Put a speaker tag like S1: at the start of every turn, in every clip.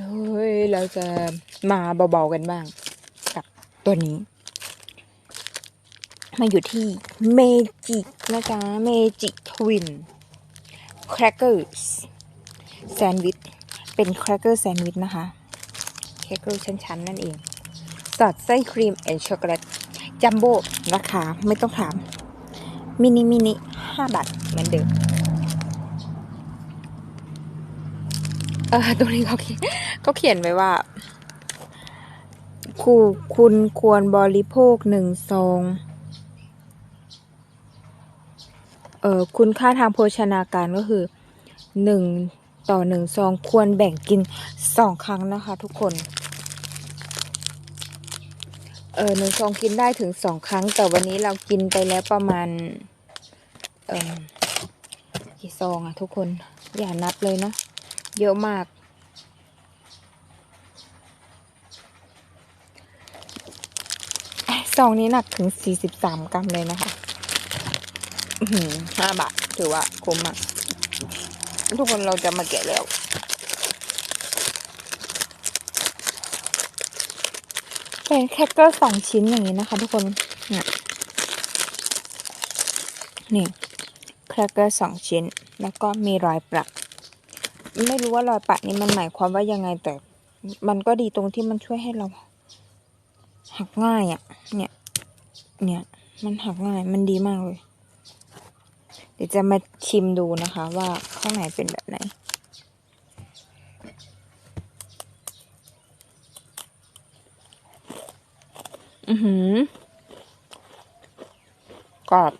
S1: เฮ้ย เราจะมาเบาๆกันบ้าง กับตัวนี้ มาอยู่ที่เมจิกนะจ๊ะเมจิกทวินแครกเกอร์แซนด์วิชเป็นแครกเกอร์แซนด์วิชนะคะแครกเกอร์ชั้นๆ นั่นเองสอดไส้ครีมแอนด์ช็อกโกแลตจัมโบ้ราคาไม่ต้องถาม มินิมินิห้าบาทเหมือนเดิม เออตรงนี้เขาเขียนเขาเขียนไว้ว่าคูคุณควรบริโภคหนึ่งซองเออคุณค่าทางโภชนาการก็คือหนึ่งต่อหนึ่งซองควรแบ่งกินสองครั้งนะคะ ทุกคน เออหนึ่งซองกินได้ถึงสองครั้ง แต่วันนี้เรากินไปแล้วประมาณ เออกี่ซองอะทุกคน อย่านับเลยนะ เยอะมาก ซองนี้หนักถึง 43 กรัมเลยนะคะห้าบาท ถือว่าคุ้มมากทุกคนเราจะมาแกะแล้วเป็นแครกเกอร์สองชิ้นอย่างนี้นะคะทุกคน เนี่ยนี่แครกเกอร์สองชิ้น แล้วก็มีรอยประ ไม่รู้ว่ารอยปะนี้มันหมายความว่ายังไง แต่มันก็ดีตรงที่มันช่วยให้เรา หักง่ายอะ่ะ เนี่ย เนี่ย มันหักง่ายมันดีมากเลย เดี๋ยวจะมาชิมดูนะคะ ว่าข้างในเป็นแบบไหนอือหือกรอบ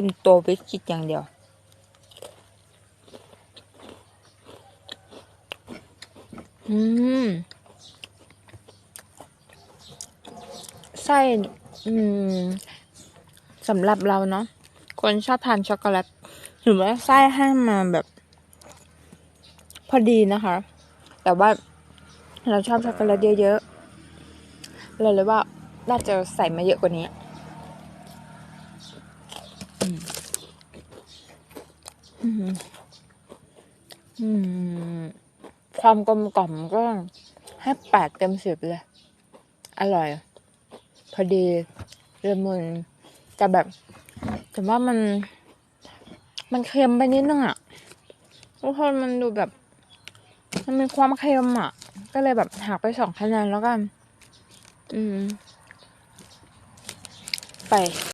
S1: ชิมโตัววิสกิตอย่างเดียว อืม ไส้ อืม สำหรับเราเนาะ คนชอบทานช็อกโกแลตหรือว่าไส้ให้มาแบบ พอดีนะคะ แต่ว่าเราชอบช็อกโกแลตเยอะๆ เลยเลยว่าน่าจะใส่มาเยอะกว่านี้ อืมอืม ความกลมกล่อมก็ให้แปดเต็มสิบเลย อร่อย พอดีละมุนแต่แบบแต่ว่ามัน มันเค็มไปนิดนึงอะทุกคนมันดูแบบ มันมีความเค็มอะ ก็เลยแบบหักไปสองคะแนนแล้วกัน อืม ไป